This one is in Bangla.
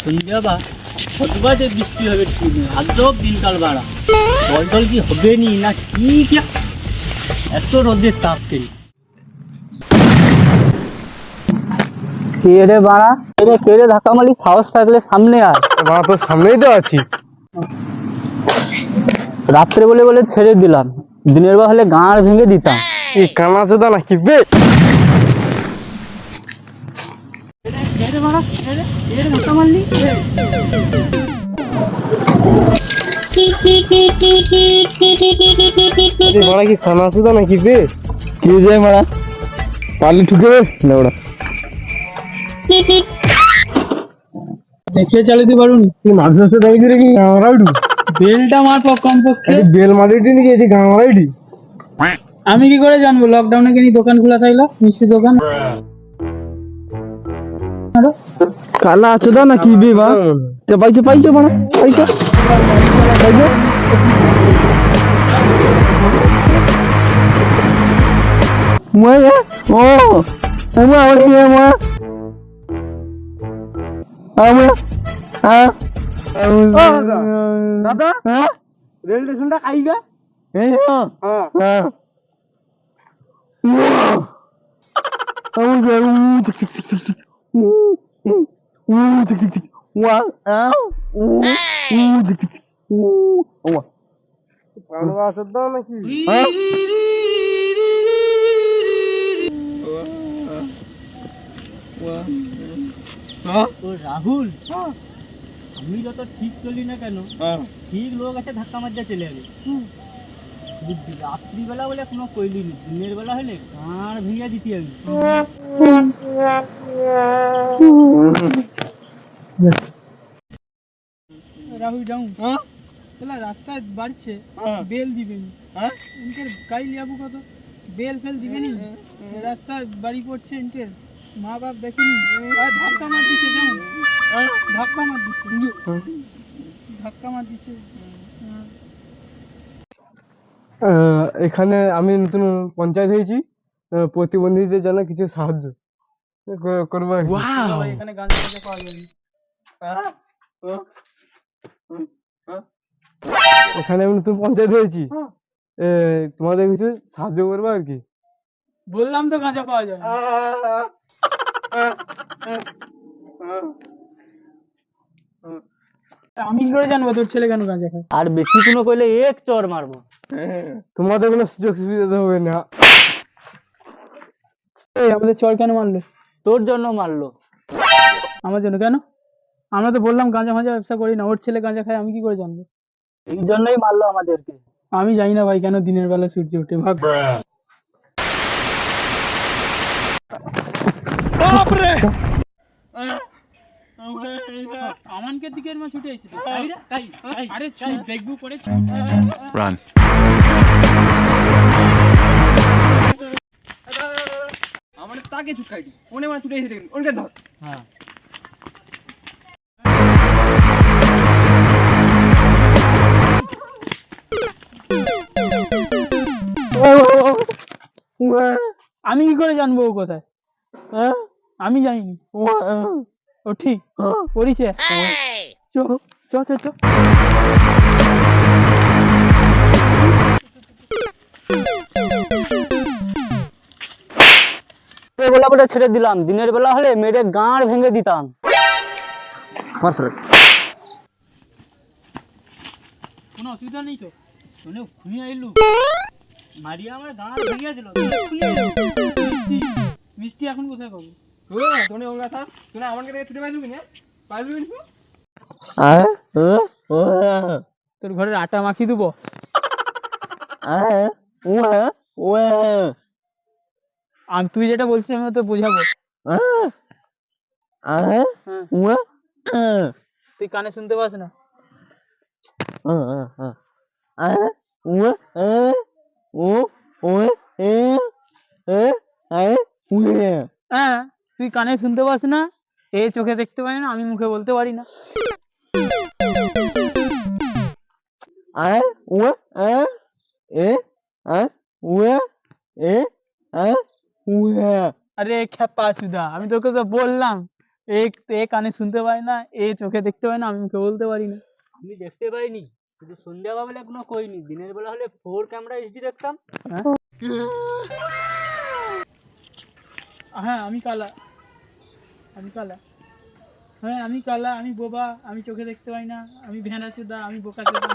সন্ধ্যা বা কতবার বৃষ্টি হবে ঠিক নেই আজও দিনকাল বাড়া। জল টল কি হবে নি না কি কি এত রোদের তাপ কে কে রে বাড়া? কে রে কে রে ধাক্কা মালি সাহস থাকলে সামনে আয়। তোর সামনেই তো আছি। রাত্রে বলে বলে ছেড়ে দিলাম দিনের বেলা হলে গাঁড় ভেঙে দিতাম। এই কানা চোদা নাকি বে? মারা কি কানা চোদা নাকি বে কি যায় মারা? ঠুকে না ওরা দেখে চালাতে পারুন তুই মাঝে মাঝে দাঁড়িয়ে রে কি গাঁড়াইডু বেলটা মার কম পক্ষে বেল মারিটি নাকি এই গাঁড়াইডি আমি কি করে জানব? লকডাউনে কি দোকান খোলা থাকল? মিষ্টি দোকান? কানা চোদা নাকি বে বা পাইছো পাইছো মারা পাইছো পাইছো মই ও আমি আমার কি মা আমি হ্যাঁ দাদা হ্যাঁ রেল স্টেশনটা খাইগা এই হ্যাঁ হ্যাঁ হ্যাঁ আমি হ্যাঁ রাহুল আমি যত ঠিক চলি না কেন ঠিক লোক আছে ধাক্কা মারতে চলে যাবে রাত্রিবেলা বলে কোনো কইলি নি দিনের বেলা হলে কার ভেঙে দিতি আমি রাহুল যাও তাহলে রাস্তায় বাড়ছে বেল দিবেন। ইনকের গাড়ি লিয়াবো কত? বেল ফেল দিবেনি রাস্তায় বাড়ি পড়ছে ইনকের মা বাপ দেখেনি? ধাক্কা মার দিচ্ছে যাও ধাক্কা মার দিচ্ছে ধাক্কা মার দিচ্ছে আহ, এখানে আমি নতুন পঞ্চায়েত হয়েছি। প্রতিবন্ধীদের জন্য কিছু সাহায্য। করব আর এখানে পাওয়া যাবে এখানে আমি নতুন পঞ্চায়েত হয়েছি। এ, তোমাদের কিছু সাহায্য করব আর কি? বললাম তো গাঁজা পাওয়া যাবে আমি কি করে জানব তোর ছেলে কেন গাঁজা খায়? আর বেশি কোনো কইলে এক চর মারবো। তোমাদের কোনো সুযোগ সুবিধা হবে না। এই আমাদের চর কেন মারলো? তোর জন্য মারলো। আমার জন্য কেন? আমরা তো বললাম গাঁজা ফাঁজা ব্যবসা করি না ওর ছেলে গাঁজা খায় আমি কি করে জানব? এই জন্যই মারলো আমাদেরকে। আমি জানি না ভাই কেন দিনের বেলা সূর্য ওঠে ভাব। আমানকে দিকে মা ছুটে আইছে তো তাই রে? তাই। আরে তুই দেখব পরে। Run. তাকে চুটকাইটি ওনে মানে চুটাই সেটা ওনকে ধর। হ্যাঁ। আমি কি করে জানব ও কোথায়? আমি জানিনি। ও ঠিক। করিছে চ চ চ। বলে ছেড়ে দিলাম। দিনের বেলা হলে মেয়েদের গাঁড় ভেঙে দিতাম। কোনো অসুবিধা নেই তো? শুনে খুনি আইলু মারিয়া আমার গাঁড় ভেঙে দিল। মিষ্টি। মিষ্টি এখন কোথায় পাবো? তোনে ওঙ্গা থাক তোনে আমাকে ছুটে পাইলু কিনা পাইলু কিনা তোর ঘরের আটা মাখি দেবো। আমি তুই যেটা বলছিস আমি তো বোঝাবো। হ্যাঁ। তুই কানে শুনতে পাস না? হ্যাঁ তুই কানে শুনতে পাস না? এ চোখে দেখতে পারি না আমি মুখে বলতে পারি না। আরে খ্যাপা সুদা আমি তোকে তো বললাম এ এ কানে শুনতে পায় না এ চোখে দেখতে পায় না আমি মুখে বলতে পারি না। আমি দেখতে পাইনি শুধু সন্ধ্যাবেলা বলে এখনও কইনি দিনের বেলা হলে ফোর ক্যামেরা এইচডি দেখতাম। হ্যাঁ? হ্যাঁ আমি কালা আমি কালা। হ্যাঁ আমি কালা আমি বোবা আমি চোখে দেখতে পাই না আমি ভেনা চুদা আমি বোকা চোদা